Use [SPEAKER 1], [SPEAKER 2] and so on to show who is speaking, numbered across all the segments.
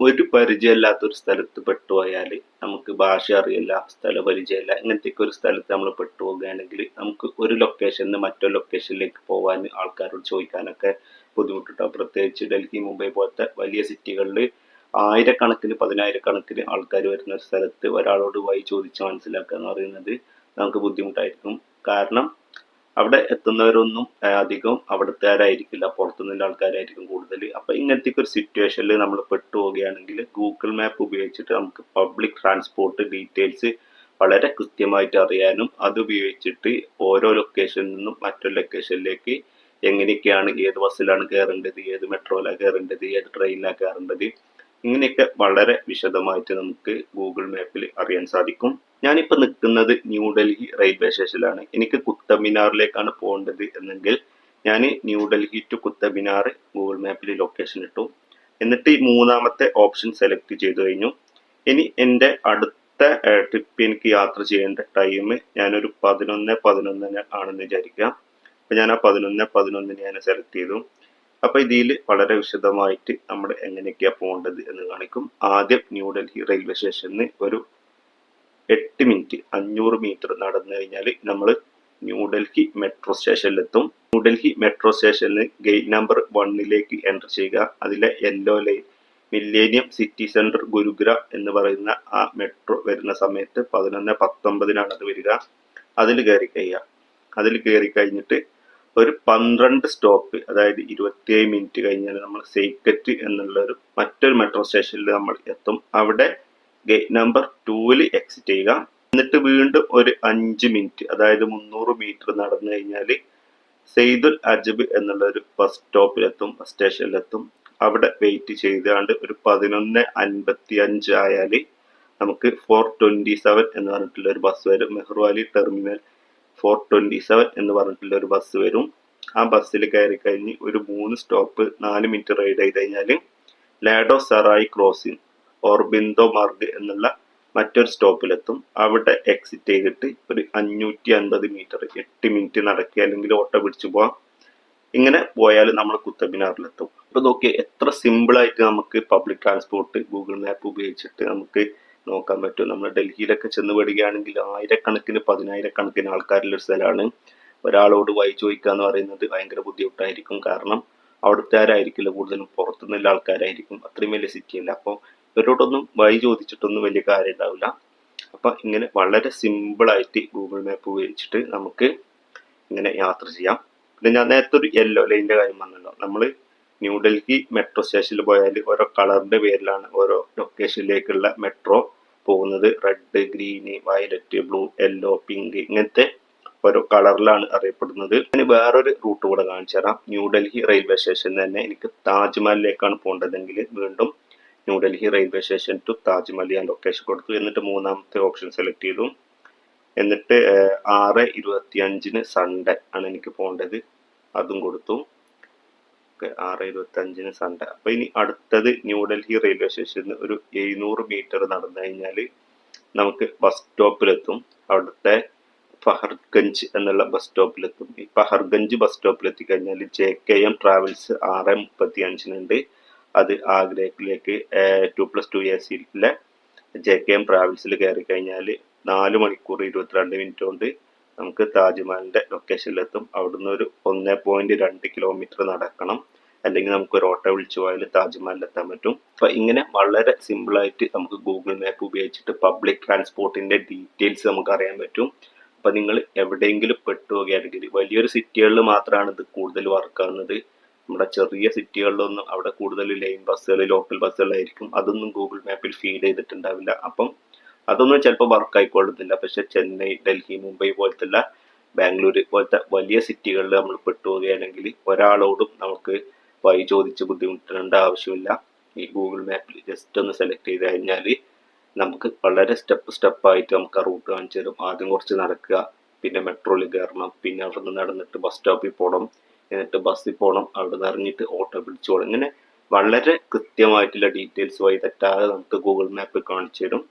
[SPEAKER 1] ഒരു പരിചയമില്ലാത്ത ഒരു സ്ഥലത്ത് പെട്ടുപോയാൽ നമുക്ക് ഭാഷ അറിയില്ല സ്ഥല പരിചയമില്ല. ഇങ്ങനത്തെയൊക്കെ ഒരു സ്ഥലത്ത് നമ്മൾ പെട്ടുപോകുകയാണെങ്കിൽ നമുക്ക് ഒരു ലൊക്കേഷനിൽ നിന്ന് മറ്റൊരു ലൊക്കേഷനിലേക്ക് പോകാൻ ആൾക്കാരോട് ചോദിക്കാനൊക്കെ ബുദ്ധിമുട്ടുണ്ടാവും പ്രത്യേകിച്ച് ഡൽഹി മുംബൈ പോലത്തെ വലിയ സിറ്റികളിൽ ആയിരക്കണക്കിന് പതിനായിരക്കണക്കിന് ആൾക്കാർ വരുന്ന ഒരു സ്ഥലത്ത് ഒരാളോട് വഴി ചോദിച്ച് മനസ്സിലാക്കുക എന്ന് പറയുന്നത് നമുക്ക് ബുദ്ധിമുട്ടായിരിക്കും. കാരണം അവിടെ എത്തുന്നവരൊന്നും അധികം അവിടുത്തുകാരായിരിക്കില്ല പുറത്തുനിന്നുള്ള ആൾക്കാരായിരിക്കും കൂടുതൽ അപ്പൊ ഇങ്ങനത്തെ ഒരു സിറ്റുവേഷനിൽ നമ്മൾ പെട്ടുപോവുകയാണെങ്കിൽ ഗൂഗിൾ മാപ്പ് ഉപയോഗിച്ചിട്ട് നമുക്ക് പബ്ലിക് ട്രാൻസ്പോർട്ട് ഡീറ്റെയിൽസ് വളരെ കൃത്യമായിട്ട് അറിയാനും അത് ഉപയോഗിച്ചിട്ട് ഓരോ ലൊക്കേഷനിൽ നിന്നും മറ്റൊരു ലൊക്കേഷനിലേക്ക് എങ്ങനെയൊക്കെയാണ് ഏത് ബസ്സിലാണ് കയറേണ്ടത് ഏത് മെട്രോയിലാണ് കയറേണ്ടത് ഏത് ട്രെയിനിലാണ് കയറേണ്ടത് ഇങ്ങനെയൊക്കെ വളരെ വിശദമായിട്ട് നമുക്ക് ഗൂഗിൾ മാപ്പിൽ അറിയാൻ സാധിക്കും. ഞാനിപ്പോൾ നിൽക്കുന്നത് ന്യൂഡൽഹി റെയിൽവേ സ്റ്റേഷനിലാണ്. എനിക്ക് കുത്തബ് മിനാറിലേക്കാണ് പോകേണ്ടത് എന്നെങ്കിൽ ഞാൻ ന്യൂഡൽഹി ടു കുത്തബ് മിനാർ ഗൂഗിൾ മാപ്പിൽ ലൊക്കേഷൻ ഇട്ടു. എന്നിട്ട് ഈ മൂന്നാമത്തെ ഓപ്ഷൻ സെലക്ട് ചെയ്തു കഴിഞ്ഞു. ഇനി എന്റെ അടുത്ത ട്രിപ്പ് എനിക്ക് യാത്ര ചെയ്യേണ്ട ടൈം ഞാനൊരു പതിനൊന്ന് പതിനൊന്നിന് ആണെന്ന് വിചാരിക്കുക. അപ്പം ഞാൻ ആ പതിനൊന്ന് പതിനൊന്നിന് ഞാൻ സെലക്ട് ചെയ്തു. അപ്പൊ ഇതിൽ വളരെ വിശദമായിട്ട് നമ്മൾ എങ്ങനെയൊക്കെയാ പോകേണ്ടത് എന്ന് കാണിക്കും. ആദ്യം ന്യൂഡൽഹി റെയിൽവേ സ്റ്റേഷനിൽ ഒരു എട്ട് മിനിറ്റ് അഞ്ഞൂറ് മീറ്റർ നടന്നു കഴിഞ്ഞാൽ നമ്മൾ ന്യൂഡൽഹി മെട്രോ സ്റ്റേഷനിലെത്തും. ന്യൂഡൽഹി മെട്രോ സ്റ്റേഷനിൽ ഗേറ്റ് നമ്പർ വണ്ണിലേക്ക് എന്റർ ചെയ്യുക. അതിലെ yellow line Millennium City Centre Gurugram എന്ന് പറയുന്ന ആ മെട്രോ വരുന്ന സമയത്ത് പതിനൊന്ന് പത്തൊമ്പതിനാണ് അത് വരിക. അതിൽ കയറി കഴിയുക. അതിൽ കയറി കഴിഞ്ഞിട്ട് ഒരു പന്ത്രണ്ട് സ്റ്റോപ്പ് അതായത് ഇരുപത്തിയേഴ് മിനിറ്റ് കഴിഞ്ഞാൽ നമ്മൾ സേക്കറ്റ് എന്നുള്ള ഒരു മറ്റൊരു മെട്രോ സ്റ്റേഷനിൽ നമ്മൾ എത്തും. അവിടെ ഗേറ്റ് നമ്പർ ടൂവിൽ എക്സിറ്റ് ചെയ്യുക. എന്നിട്ട് വീണ്ടും ഒരു അഞ്ച് മിനിറ്റ് അതായത് മുന്നൂറ് മീറ്റർ നടന്നു കഴിഞ്ഞാൽ സെയ്ദുൽ അജബ് എന്നുള്ള ഒരു ബസ് സ്റ്റോപ്പിലെത്തും ബസ് സ്റ്റേഷനിലെത്തും അവിടെ വെയിറ്റ് ചെയ്താണ്ട് ഒരു പതിനൊന്ന് അൻപത്തി അഞ്ച് ആയാൽ നമുക്ക് ഫോർ ട്വന്റി സെവൻ എന്ന് പറഞ്ഞിട്ടുള്ള ഒരു ബസ് വരും. Mehrauli terminal four twenty seven എന്ന് പറഞ്ഞിട്ടുള്ള ഒരു ബസ് വരും. ആ ബസ്സിൽ കയറി കഴിഞ്ഞ് ഒരു മൂന്ന് സ്റ്റോപ്പ് നാല് മിനിറ്റ് റൈഡ് ചെയ്ത് കഴിഞ്ഞാൽ ലാഡോ സറായി ക്രോസിംഗ് ഓർബിന്ദോ മാർഗ് എന്നുള്ള മറ്റൊരു സ്റ്റോപ്പിലെത്തും. അവിടെ എക്സിറ്റ് ചെയ്തിട്ട് ഒരു അഞ്ഞൂറ്റി അൻപത് മീറ്റർ എട്ട് മിനിറ്റ് നടക്കുക അല്ലെങ്കിൽ ഓട്ടോ പിടിച്ചു പോവാം. ഇങ്ങനെ പോയാൽ നമ്മൾ കുത്തബിനാറിലെത്തും. അപ്പൊ നോക്കി എത്ര സിമ്പിൾ ആയിട്ട് നമുക്ക് പബ്ലിക് ട്രാൻസ്പോർട്ട് ഗൂഗിൾ മാപ്പ് ഉപയോഗിച്ചിട്ട് നമുക്ക് നോക്കാൻ പറ്റും. നമ്മൾ ഡൽഹിയിലൊക്കെ ചെന്ന് പെടുകയാണെങ്കിൽ ആയിരക്കണക്കിന് പതിനായിരക്കണക്കിന് ആൾക്കാരുള്ള ഒരു സ്ഥലമാണ് ഒരാളോട് വൈ ചോദിക്കുക എന്ന് പറയുന്നത് ഭയങ്കര ബുദ്ധിമുട്ടായിരിക്കും. കാരണം അവിടുത്തെ ആരായിരിക്കില്ല കൂടുതലും പുറത്തുനിന്നുള്ള ആൾക്കാരായിരിക്കും. അത്രയും വലിയ സിറ്റിയല്ല അപ്പോൾ ഇവരോടൊന്നും വഴി ചോദിച്ചിട്ടൊന്നും വലിയ കാര്യം ഉണ്ടാവില്ല അപ്പൊ ഇങ്ങനെ വളരെ സിമ്പിൾ ആയിട്ട് ഗൂഗിൾ മാപ്പ് ഉപയോഗിച്ചിട്ട് നമുക്ക് ഇങ്ങനെ യാത്ര ചെയ്യാം. പിന്നെ ഞാൻ നേരത്തെ ഒരു യെല്ലോ ലൈനിന്റെ കാര്യം പറഞ്ഞല്ലോ. നമ്മൾ ന്യൂഡൽഹി മെട്രോ സ്റ്റേഷനിൽ പോയാൽ ഓരോ കളറിന്റെ പേരിലാണ് ഓരോ ലൊക്കേഷനിലേക്കുള്ള മെട്രോ പോകുന്നത്. Red green violet blue yellow pink ഇങ്ങനത്തെ ഓരോ കളറിലാണ് അറിയപ്പെടുന്നത്. ഇനി വേറൊരു റൂട്ട് കൂടെ കാണിച്ചു തരാം ന്യൂഡൽഹി റെയിൽവേ സ്റ്റേഷനിൽ തന്നെ എനിക്ക് താജ്മഹലിലേക്കാണ് പോകേണ്ടതെങ്കിൽ വീണ്ടും New Delhi railway station to Taj Mahal ഞാൻ ലൊക്കേഷൻ കൊടുത്തു. എന്നിട്ട് മൂന്നാമത്തെ ഓപ്ഷൻ സെലക്ട് ചെയ്തു. എന്നിട്ട് ആറ് ഇരുപത്തി അഞ്ചിന് സൺഡേ ആണ് എനിക്ക് പോകേണ്ടത്. അതും കൊടുത്തു. ആറ് ഇരുപത്തി അഞ്ചിന് സൺഡേ. അപ്പൊ ഇനി അടുത്തത് ന്യൂഡൽഹി റെയിൽവേ സ്റ്റേഷനിൽ ഒരു എഴുന്നൂറ് മീറ്റർ നടന്നു കഴിഞ്ഞാൽ നമുക്ക് ബസ് സ്റ്റോപ്പിലെത്തും. അവിടുത്തെ ഫഹർഗഞ്ച് എന്നുള്ള ബസ് സ്റ്റോപ്പിലെത്തും. ഈ ഫഹർഗഞ്ച് ബസ് സ്റ്റോപ്പിലെത്തി കഴിഞ്ഞാൽ ജെ കെ എം ട്രാവൽസ് ആറ് മുപ്പത്തി അഞ്ചിനുണ്ട് അത് ആഗ്രയിലേക്ക് ടു പ്ലസ് ടു എ സിയിലെ ജെ കെ എം ട്രാവൽസിൽ കയറി കഴിഞ്ഞാൽ നാല് മണിക്കൂർ ഇരുപത്തിരണ്ട് മിനിറ്റ് കൊണ്ട് നമുക്ക് താജ്മഹലിന്റെ ലൊക്കേഷനിലെത്തും. അവിടുന്ന് ഒരു ഒന്ന് പോയിന്റ് രണ്ട് കിലോമീറ്റർ നടക്കണം. അല്ലെങ്കിൽ നമുക്ക് ഒരു ഓട്ടോ വിളിച്ചു പോയാൽ താജ്മഹലിലെത്താൻ പറ്റും. അപ്പൊ ഇങ്ങനെ വളരെ സിമ്പിൾ ആയിട്ട് നമുക്ക് ഗൂഗിൾ മാപ്പ് ഉപയോഗിച്ചിട്ട് പബ്ലിക് ട്രാൻസ്പോർട്ടിന്റെ ഡീറ്റെയിൽസ് നമുക്ക് അറിയാൻ പറ്റും. അപ്പൊ നിങ്ങൾ എവിടെയെങ്കിലും പെട്ടുപോകുകയാണെങ്കിൽ വലിയൊരു സിറ്റികളിൽ മാത്രമാണ് ഇത് കൂടുതൽ വർക്ക് ആവുന്നത്. നമ്മുടെ ചെറിയ സിറ്റികളിലൊന്നും അവിടെ കൂടുതൽ ലൈൻ ബസ്സുകൾ ലോക്കൽ ബസ്സുകളായിരിക്കും അതൊന്നും ഗൂഗിൾ മാപ്പിൽ ഫീഡ് ചെയ്തിട്ടുണ്ടാവില്ല. അപ്പം അതൊന്നും ചിലപ്പോൾ വർക്ക് ആയിക്കൊള്ളത്തില്ല പക്ഷെ ചെന്നൈ ഡൽഹി മുംബൈ പോലത്തെ ബാംഗ്ലൂർ പോലത്തെ വലിയ സിറ്റികളിൽ നമ്മൾ പെട്ടുപോവുകയാണെങ്കിൽ ഒരാളോടും നമുക്ക് വഴി ചോദിച്ച് ബുദ്ധിമുട്ടേണ്ട ആവശ്യമില്ല. ഈ ഗൂഗിൾ മാപ്പിൽ ജസ്റ്റ് ഒന്ന് സെലക്ട് ചെയ്ത് കഴിഞ്ഞാൽ നമുക്ക് വളരെ സ്റ്റെപ്പ് സ്റ്റെപ്പായിട്ട് നമുക്ക് ആ റൂട്ട് കാണിച്ചു തരും. ആദ്യം കുറച്ച് നടക്കുക പിന്നെ മെട്രോയിൽ കയറണം പിന്നെ അവിടെ നിന്ന് നടന്നിട്ട് ബസ് സ്റ്റോപ്പിൽ പോകണം. എന്നിട്ട് ബസ്സിൽ പോകണം അവിടെ നിന്ന് ഇറങ്ങിയിട്ട് ഓട്ടോ പിടിച്ചു പോകണം ഇങ്ങനെ വളരെ കൃത്യമായിട്ടുള്ള ഡീറ്റെയിൽസ് വഴി തെറ്റാതെ നമുക്ക് ഗൂഗിൾ മാപ്പ് കാണിച്ചു തരും.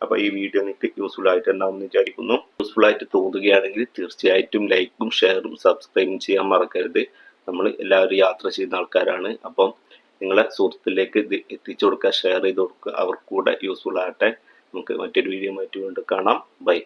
[SPEAKER 1] അപ്പൊ ഈ വീഡിയോ നിങ്ങൾക്ക് യൂസ്ഫുൾ ആയിട്ടുണ്ടാവും വിചാരിക്കുന്നു. യൂസ്ഫുൾ ആയിട്ട് തോന്നുകയാണെങ്കിൽ തീർച്ചയായിട്ടും ലൈക്കും ഷെയറും സബ്സ്ക്രൈബും ചെയ്യാൻ മറക്കരുത്. നമ്മൾ എല്ലാവരും യാത്ര ചെയ്യുന്ന ആൾക്കാരാണ്. അപ്പം നിങ്ങളെ സുഹൃത്തിലേക്ക് ഇത് എത്തിച്ചു കൊടുക്കുക ഷെയർ ചെയ്ത് കൊടുക്കുക. അവർക്കൂടെ യൂസ്ഫുൾ ആകട്ടെ. നമുക്ക് മറ്റൊരു വീഡിയോ മറ്റു വീണ്ടും കാണാം. ബൈ